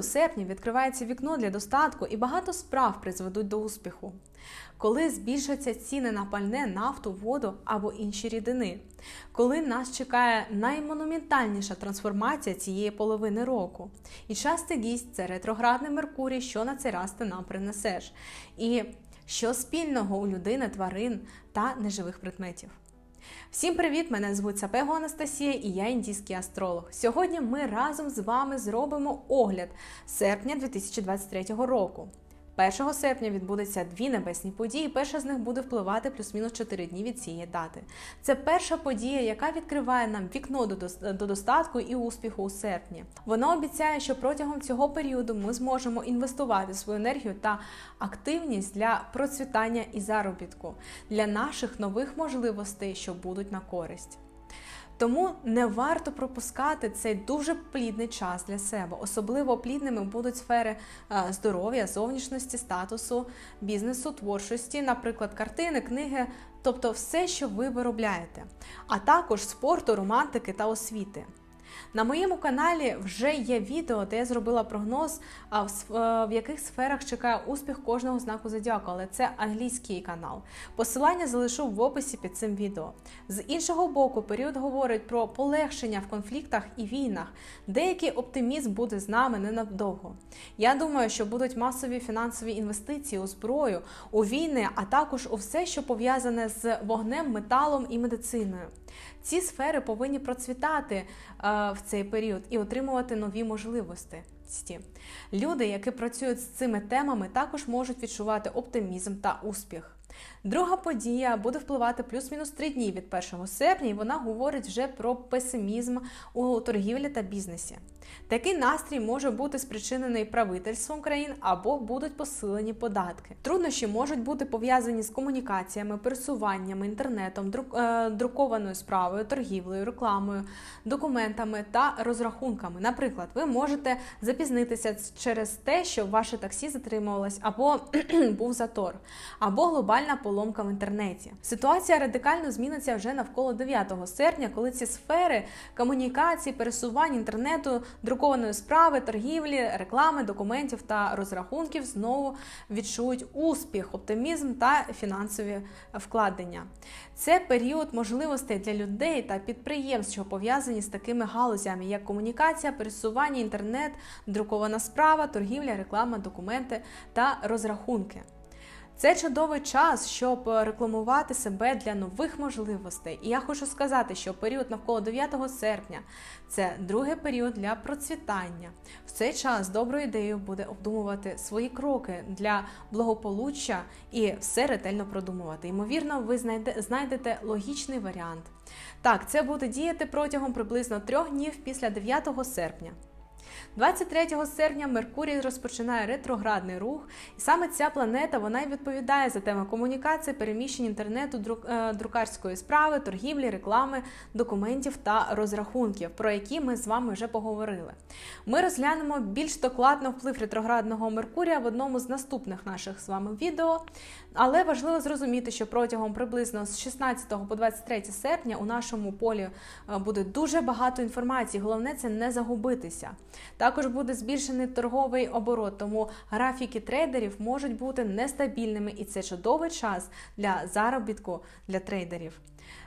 у серпні відкривається вікно для достатку і багато справ призведуть до успіху. Коли збільшаться ціни на пальне, нафту, воду або інші рідини, коли нас чекає наймонументальніша трансформація цієї половини року. І частий гість це ретроградний Меркурій, що на цей раз ти нам принесеш. І що спільного у людини, тварин та неживих предметів. Всім привіт! Мене звуть Сапего Анастасія і я індійський астролог. Сьогодні ми разом з вами зробимо огляд серпня 2023 року. 1 серпня відбудеться дві небесні події. Перша з них буде впливати плюс-мінус 4 дні від цієї дати. Це перша подія, яка відкриває нам вікно до, до достатку і успіху у серпні. Вона обіцяє, що протягом цього періоду ми зможемо інвестувати свою енергію та активність для процвітання і заробітку для наших нових можливостей, що будуть на користь. Тому не варто пропускати цей дуже плідний час для себе. Особливо плідними будуть сфери е, здоров'я, зовнішності, статусу, бізнесу, творчості, наприклад, картини, книги, тобто все, що ви виробляєте, а також спорту, романтики та освіти. На моєму каналі вже є відео, де я зробила прогноз, е, в яких сферах чекає успіх кожного знаку зодіаку, але це англійський канал. Посилання залишу в описі під цим відео. З іншого боку, період говорить про полегшення в конфліктах і війнах. Деякий оптимізм буде з нами ненадовго. Я думаю, що будуть масові фінансові інвестиції у зброю, у війни, а також у все, що пов'язане з вогнем, металом і медициною. Ці сфери повинні процвітати е, в цей період і отримувати нові можливості. Люди, які працюють з цими темами, також можуть відчувати оптимізм та успіх. Друга подія буде впливати плюс-мінус три дні від 1 серпня, і вона говорить вже про песимізм у торгівлі та бізнесі. Такий настрій може бути спричинений правительством країн або будуть посилені податки. Труднощі можуть бути пов'язані з комунікаціями, пересуваннями, інтернетом, е, друкованою справою, торгівлею, рекламою, документами та розрахунками. Наприклад, ви можете запізнитися через те, що ваше таксі затримувалось, або був затор, або глобальна поломка в інтернеті. Ситуація радикально зміниться вже навколо 9 серпня, коли ці сфери комунікації, пересувань інтернету, друкованої справи, торгівлі, реклами, документів та розрахунків знову відчують успіх, оптимізм та фінансові вкладення. Це період можливостей для людей та підприємств, що пов'язані з такими галузями, як комунікація, пересування, інтернет, друкована справа, торгівля, реклама, документи та розрахунки. Це чудовий час, щоб рекламувати себе для нових можливостей. І я хочу сказати, що період навколо 9 серпня це другий період для процвітання. В цей час доброю ідеєю буде обдумувати свої кроки для благополуччя і все ретельно продумувати. Ймовірно, ви знайде- знайдете логічний варіант. Так, це буде діяти протягом приблизно трьох днів після 9 серпня. 23 серпня Меркурій розпочинає ретроградний рух, і саме ця планета вона й відповідає за теми комунікації, переміщень інтернету, е, друкарської справи, торгівлі, реклами, документів та розрахунків, про які ми з вами вже поговорили. Ми розглянемо більш докладно вплив ретроградного Меркурія в одному з наступних наших з вами відео. Але важливо зрозуміти, що протягом приблизно з 16 по 23 серпня у нашому полі е, буде дуже багато інформації. Головне це не загубитися. Також буде збільшений торговий оборот, тому графіки трейдерів можуть бути нестабільними, і це чудовий час для заробітку для трейдерів.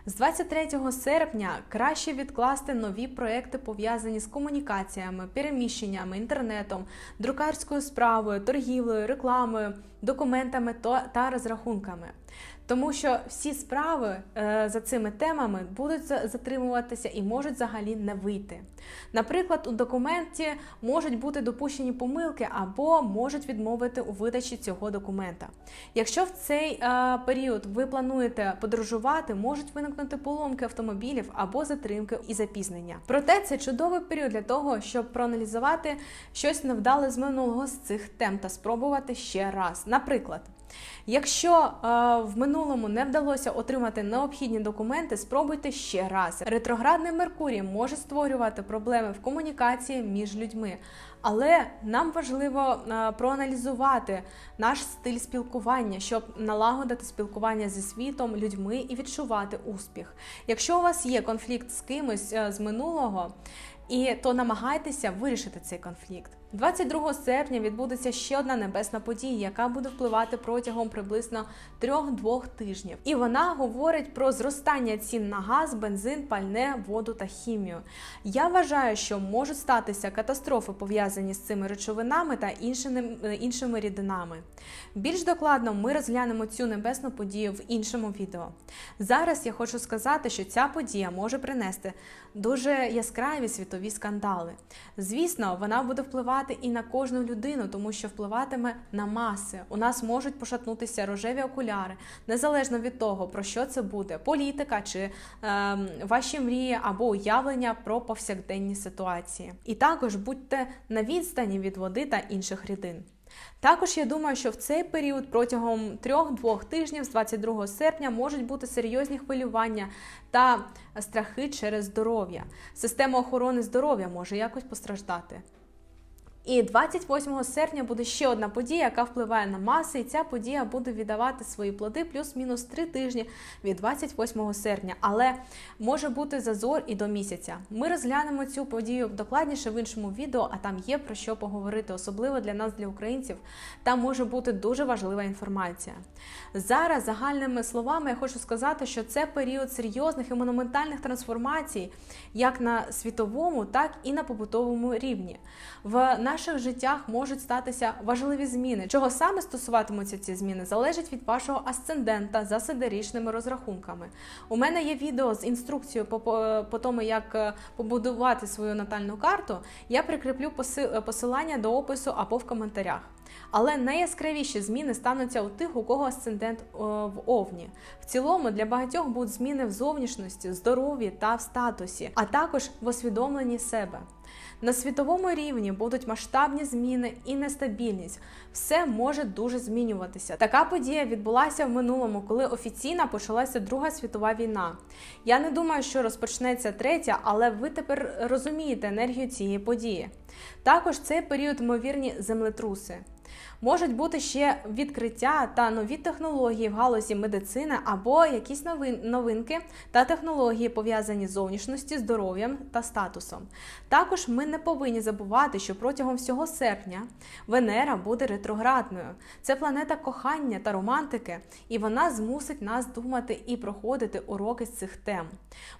З 23 серпня краще відкласти нові проекти, пов'язані з комунікаціями, переміщеннями, інтернетом, друкарською справою, торгівлею, рекламою, документами та розрахунками. Тому що всі справи е, за цими темами будуть за- затримуватися і можуть взагалі не вийти. Наприклад, у документі можуть бути допущені помилки або можуть відмовити у видачі цього документа. Якщо в цей е, період ви плануєте подорожувати, можуть виникнути поломки автомобілів або затримки і запізнення. Проте це чудовий період для того, щоб проаналізувати щось невдале з минулого з цих тем та спробувати ще раз. Наприклад. Якщо е, в минулому не вдалося отримати необхідні документи, спробуйте ще раз. Ретроградний Меркурій може створювати проблеми в комунікації між людьми, Але нам важливо е, проаналізувати наш стиль спілкування, щоб налагодити спілкування зі світом, людьми і відчувати успіх. Якщо у вас є конфлікт з кимось е, з минулого, і то намагайтеся вирішити цей конфлікт. 22 серпня відбудеться ще одна небесна подія, яка буде впливати протягом приблизно 3-2 тижнів. І вона говорить про зростання цін на газ, бензин, пальне, воду та хімію. Я вважаю, що можуть статися катастрофи пов'язані з цими речовинами та іншими, іншими рідинами. Більш докладно ми розглянемо цю небесну подію в іншому відео. Зараз я хочу сказати, що ця подія може принести дуже яскраві світові скандали. Звісно, вона буде впливати і на кожну людину, тому що впливатиме на маси. У нас можуть пошатнутися рожеві окуляри, незалежно від того, про що це буде: політика чи е, ваші мрії або уявлення про повсякденні ситуації. І також будьте на відстані від води та інших рідин. Також я думаю, що в цей період протягом 3-2 тижнів з 22 серпня можуть бути серйозні хвилювання та страхи через здоров'я. Система охорони здоров'я може якось постраждати. І 28 серпня буде ще одна подія, яка впливає на маси, і ця подія буде віддавати свої плоди плюс-мінус 3 тижні від 28 серпня, але може бути зазор і до місяця. Ми розглянемо цю подію докладніше в іншому відео, а там є про що поговорити, особливо для нас, для українців. Там може бути дуже важлива інформація. Зараз загальними словами я хочу сказати, що це період серйозних і монументальних трансформацій, як на світовому, так і на побутовому рівні. В наших життях можуть статися важливі зміни. Чого саме стосуватимуться ці зміни, залежить від вашого асцендента за сидерічними розрахунками. У мене є відео з інструкцією по, по, по тому, як е, побудувати свою натальну карту. Я прикріплю посилання до опису або в коментарях. Але найяскравіші зміни стануться у тих, у кого асцендент в овні. В цілому для багатьох будуть зміни в зовнішності, здоров'ї та в статусі, а також в усвідомленні себе. На світовому рівні будуть масштабні зміни і нестабільність. Все може дуже змінюватися. Така подія відбулася в минулому, коли офіційно почалася Друга світова війна. Я не думаю, що розпочнеться третя, але ви тепер розумієте енергію цієї події. Також цей період ймовірні землетруси. Можуть бути ще відкриття та нові технології в галузі медицини або якісь новинки та технології пов'язані з зовнішністю, здоров'ям та статусом. Також ми не повинні забувати, що протягом всього серпня Венера буде ретроградною. Це планета кохання та романтики, і вона змусить нас думати і проходити уроки з цих тем.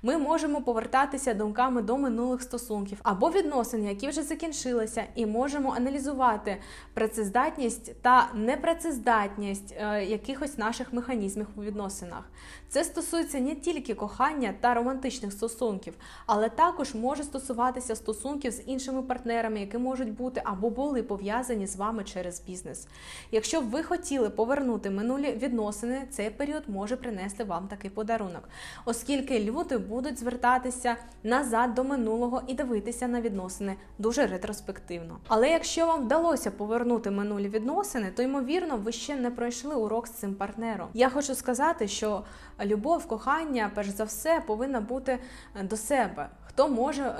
Ми можемо повертатися думками до минулих стосунків або відносин, які вже закінчилися, і можемо аналізувати працездатність працездатність та непрацездатність е, якихось наших механізмів у відносинах. Це стосується не тільки кохання та романтичних стосунків, але також може стосуватися стосунків з іншими партнерами, які можуть бути або були пов'язані з вами через бізнес. Якщо б ви хотіли повернути минулі відносини, цей період може принести вам такий подарунок, оскільки люди будуть звертатися назад до минулого і дивитися на відносини дуже ретроспективно. Але якщо вам вдалося повернути минулі відносини, то ймовірно, ви ще не пройшли урок з цим партнером. Я хочу сказати, що любов, кохання, перш за все, повинна бути до себе. Хто може е,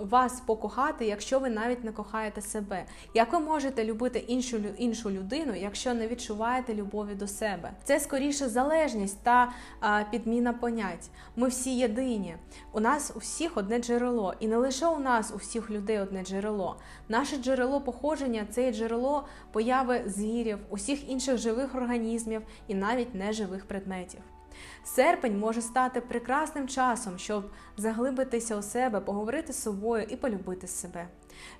вас покохати, якщо ви навіть не кохаєте себе? Як ви можете любити іншу іншу людину, якщо не відчуваєте любові до себе? Це скоріше залежність та е, підміна понять. Ми всі єдині. У нас у всіх одне джерело, і не лише у нас, у всіх людей одне джерело. Наше джерело походження це джерело появи звірів, усіх інших живих організмів і навіть неживих предметів. Серпень може стати прекрасним часом, щоб заглибитися у себе, поговорити з собою і полюбити себе.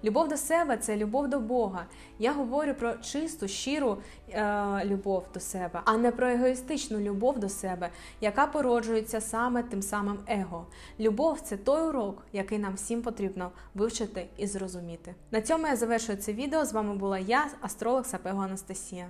Любов до себе це любов до Бога. Я говорю про чисту, щиру е, любов до себе, а не про егоїстичну любов до себе, яка породжується саме тим самим его. Любов це той урок, який нам всім потрібно вивчити і зрозуміти. На цьому я завершую це відео. З вами була я, астролог Сапего Анастасія.